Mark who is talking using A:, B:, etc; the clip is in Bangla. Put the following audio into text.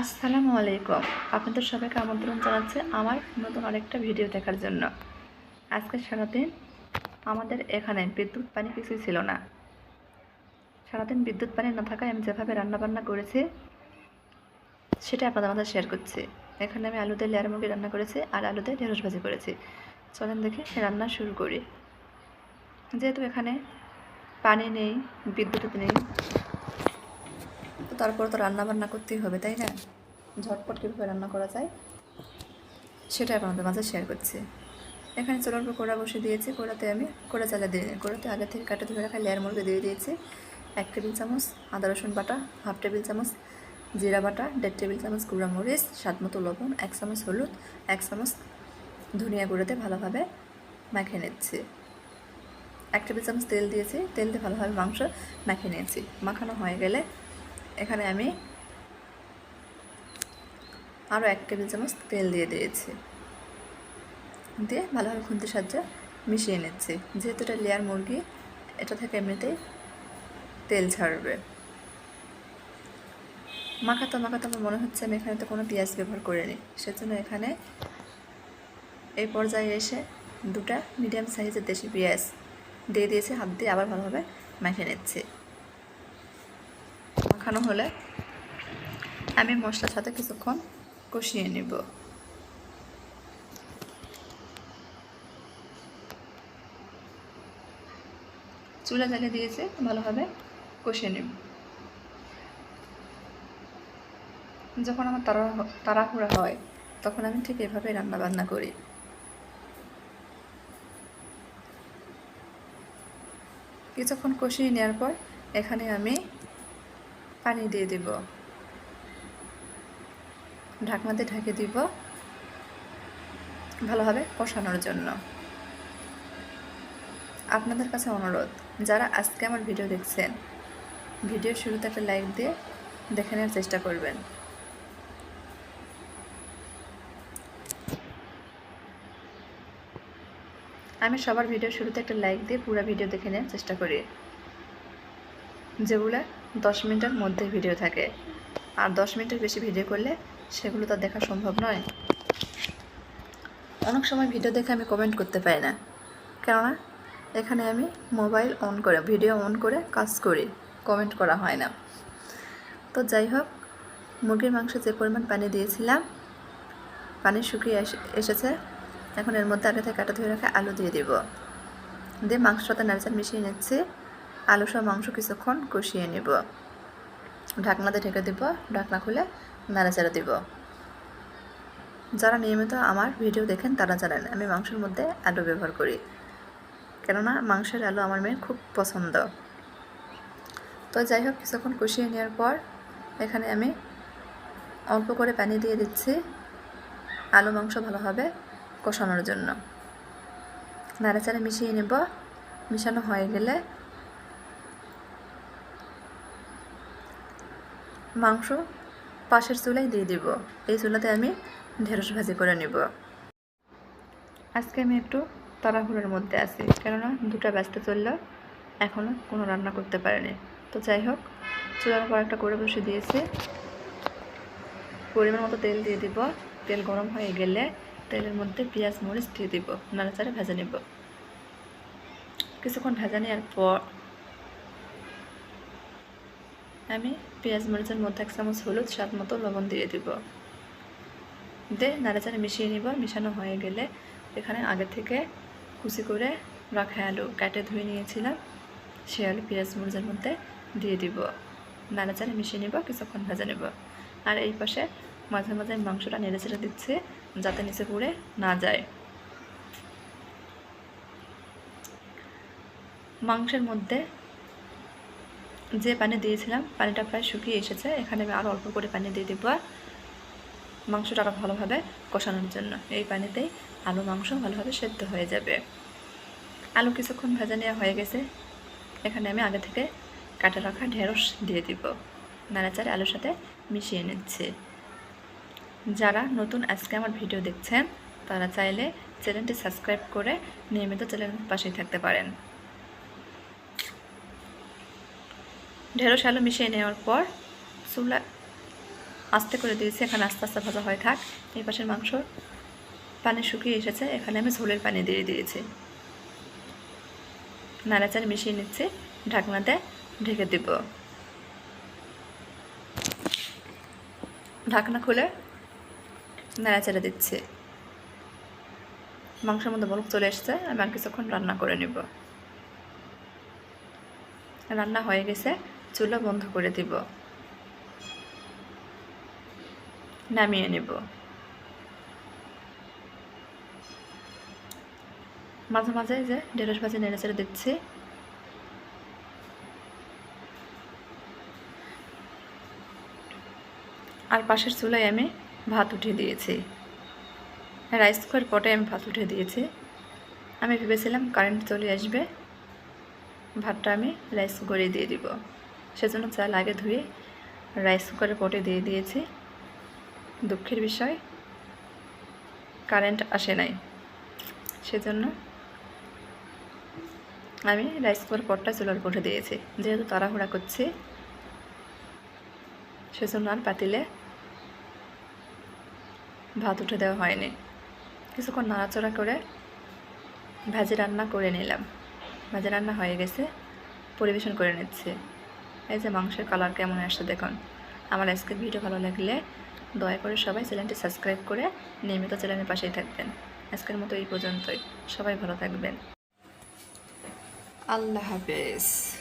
A: আসসালামু আলাইকুম। আপনাদের সবাইকে আমন্ত্রণ জানাচ্ছে আমার নতুন আরেকটা ভিডিও দেখার জন্য। আজকে সারাদিন আমাদের এখানে বিদ্যুৎ পানি কিছুই ছিল না। সারাদিন বিদ্যুৎ পানি না থাকায় আমি যেভাবে রান্নাবান্না করেছি সেটা আপনাদের মাঝে শেয়ার করছি। এখানে আমি আলুতে লেয়ার মুরগি রান্না করেছি আর আলুতে ঢেঁড়স ভাজি করেছি। চলেন দেখে রান্না শুরু করি। যেহেতু এখানে পানি নেই, বিদ্যুৎ নেই তো তারপর তো রান্না বান্না করতেই হবে, তাই না? ঝটপট কীভাবে রান্না করা যায়? সেটা আপনাদের মাঝে শেয়ার করছি। এখানে চলার পর কোড়া বসে দিয়েছি, কোড়াতে আমি কোড়া চালা দিয়ে কোড়াতে আগে থেকে কাটে ধরে রাখা লেয়ার মুরগি দিয়ে দিয়েছি। এক টেবিল চামচ আদা রসুন বাটা, হাফ টেবিল চামচ জিরা বাটা, দেড় টেবিল চামচ গুঁড়া মরিচ, স্বাদ মতো লবণ, এক চামচ হলুদ, এক চামচ ধনিয়া গুঁড়োতে ভালোভাবে মাখিয়ে নিচ্ছি। এক টেবিল চামচ তেল দিয়েছি, তেল দিয়ে ভালোভাবে মাংস মাখিয়ে নিয়েছি। মাখানো হয়ে গেলে এখানে আমি আরও এক টেবিল চামচ তেল দিয়ে দিয়েছি। দিয়ে ভালোভাবে খুন্তির সাহায্যে মিশিয়ে নিচ্ছি। যেহেতু এটা লেয়ার মুরগি, এটা থেকে এমনিতেই তেল ছাড়বে। মাখাতে মাখাতে আমার মনে হচ্ছে আমি এখানে তো কোনো পেঁয়াজ ব্যবহার করিনি। সেজন্য এখানে এই পর্যায়ে এসে দুটা মিডিয়াম সাইজের দেশি পেঁয়াজ দিয়ে দিয়েছি। হাত দিয়ে আবার ভালোভাবে মেখে নিচ্ছি। মাখানো হলে আমি মশলার সাথে কিছুক্ষণ কষিয়ে নিব। চুলা জ্বালিয়ে দিয়েছে, ভালোভাবে কষিয়ে নেব। যখন আমার তাড়া তাড়াহুড়া হয়, তখন আমি ঠিক এভাবে রান্না বান্না করি। কিছুক্ষণ কষিয়ে নেওয়ার পর এখানে আমি পানি দিয়ে দিব। ঢাকনাতে ঢেকে দিব। ভালোভাবে কষানোর জন্য। আপনাদের কাছে অনুরোধ, যারা আজকে আমার ভিডিও দেখছেন ভিডিও শুরুতে একটা লাইক দিয়ে দেখে নেওয়ার চেষ্টা করবেন। আমি সবার ভিডিও শুরুতে একটা লাইক দিয়ে পুরো ভিডিও দেখে নেওয়ার চেষ্টা করি। যেগুলো দশ মিনিটের মধ্যে ভিডিও থাকে। আর দশ মিনিটের বেশি ভিডিও করলে সেগুলো তো দেখা সম্ভব নয়। অনেক সময় ভিডিও দেখে আমি কমেন্ট করতে পারি না। কেননা এখানে আমি মোবাইল অন করে ভিডিও অন করে কাজ করি কমেন্ট করা হয় না। তো যাই হোক, মুরগির মাংস যে পরিমাণ পানি দিয়েছিলাম, পানি শুকিয়ে এসেছে, এখন এর মধ্যে আগে থেকে কাটা ধুয়ে রাখা আলু দিয়ে দিব। দিয়ে সাথে নারচার মিশিয়ে নিচ্ছি। আলু সহ মাংস কিছুক্ষণ কষিয়ে নেব। ঢাকনাতে ঢেকে দেব, ঢাকনা খুলে নাড়াচাড়া দিব। যারা নিয়মিত আমার ভিডিও দেখেন তারা জানেন আমি মাংসের মধ্যে আলু ব্যবহার করি। কেননা মাংসের আলু আমার মেয়ের খুব পছন্দ। তো যাই হোক, কিছুক্ষণ কষিয়ে নেওয়ার পর এখানে আমি অল্প করে পানি দিয়ে দিচ্ছি আলু মাংস ভালোভাবে কষানোর জন্য। নাড়াচাড়া মিশিয়ে নেব। মিশানো হয়ে গেলে মাংস পাশের চুলাই দিয়ে দিব। এই চুলাতে আমি ঢেঁড়স ভাজি করে নেব। আজকে আমি একটু তাড়াহুড়োর মধ্যে আছি, কেননা দুটা ব্যস্ত চললেও এখনও কোনো রান্না করতে পারেনি। তো যাই হোক, চুলার পর একটা করে বসে দিয়েছি। পরিমাণ মতো তেল দিয়ে দিব। তেল গরম হয়ে গেলে তেলের মধ্যে পেঁয়াজ, মরিচ দিয়ে দিব। নাড়াচাড়া ভেজে নেব। কিছুক্ষণ ভেজে নেওয়ার পর আমি পেঁয়াজ, মরিচের মধ্যে এক চামচ হলুদ স্বাদ মতো লবণ দিয়ে দিব। দিয়ে নাড়াচাড়া মিশিয়ে নিব। মিশানো হয়ে গেলে এখানে আগে থেকে কুচি করে রাখা আলু কাটে ধুয়ে নিয়েছিলাম। সে আলু পেঁয়াজ, মরিচের মধ্যে দিয়ে দিব। নাড়াচাড়া মিশিয়ে নিব, কিছুক্ষণ ভেজে নেব। আর এই পাশে মাঝে মাঝে মাংসটা নেড়ে চেড়ে দিচ্ছে যাতে নিচে পুড়ে না যায়। মাংসের মধ্যে যে পানি দিয়েছিলাম, পানিটা প্রায় শুকিয়ে এসেছে। এখানে আমি আরও অল্প করে পানি দিয়ে দেবো আর মাংসটা আরও ভালোভাবে কষানোর জন্য। এই পানিতেই আলু মাংস ভালোভাবে সেদ্ধ হয়ে যাবে। আলু কিছুক্ষণ ভাজা নেওয়া হয়ে গেছে। এখানে আমি আগে থেকে কাটা রাখা ঢেঁড়স দিয়ে দিব। নাড়াচাড়ে আলুর সাথে মিশিয়ে নিচ্ছি। যারা নতুন আজকে আমার ভিডিও দেখছেন, তারা চাইলে চ্যানেলটি সাবস্ক্রাইব করে নিয়মিত চ্যানেলের পাশেই থাকতে পারেন। ঢেঁড়স, আলু মিশিয়ে নেওয়ার পর চুলা আস্তে করে দিয়েছি। এখানে আস্তে আস্তে ভাজা হয়ে থাক। এই পাশের মাংস পানি শুকিয়ে এসেছে। এখানে আমি ঝোলের পানি দিয়ে দিয়েছি। নাড়াচাড়ি মিশিয়ে নিচ্ছি। ঢাকনাতে ঢেকে দিব। ঢাকনা খুলে নাড়াচাড়া দিচ্ছি। মাংসের মধ্যে বরফ চলে এসছে। আমি আর কিছুক্ষণ রান্না করে নিব। রান্না হয়ে গেছে। চুলা বন্ধ করে দিব। নামিয়ে নেব। মাঝে মাঝে যে ঢেঁড়স ভাজি নেড়ে চেড়ে দিচ্ছি। আর পাশের চুলায় আমি ভাত উঠিয়ে দিয়েছি। রাইস কুকার পটে আমি ভাত উঠিয়ে দিয়েছি। আমি ভেবেছিলাম কারেন্ট চলে আসবে। ভাতটা আমি রাইস কুকারে দিয়ে দিব। সেজন্য চাল আগে ধুয়ে রাইস কুকারে পটে দিয়ে দিয়েছি। দুঃখের বিষয় কারেন্ট আসে নাই। সেজন্য আমি রাইস কুকার পটটা চুলার পটে দিয়েছি। যেহেতু তাড়াহুড়া করছি, সেজন্য আর পাতিলে ভাত উঠে দেওয়া হয়নি। কিছুক্ষণ নাড়াচড়া করে ভাজি রান্না করে নিলাম। ভাজি রান্না হয়ে গেছে, পরিবেশন করে নিচ্ছে। এই যে মাংসের কালার কেমন আসছে দেখুন। আমার আজকে ভিডিও ভালো লাগলে দয়া করে সবাই চ্যানেলটি সাবস্ক্রাইব করে নিয়মিত চ্যানেলের পাশেই থাকবেন। আজকের মতো এই পর্যন্তই। সবাই ভালো থাকবেন। আল্লাহ হাফেজ।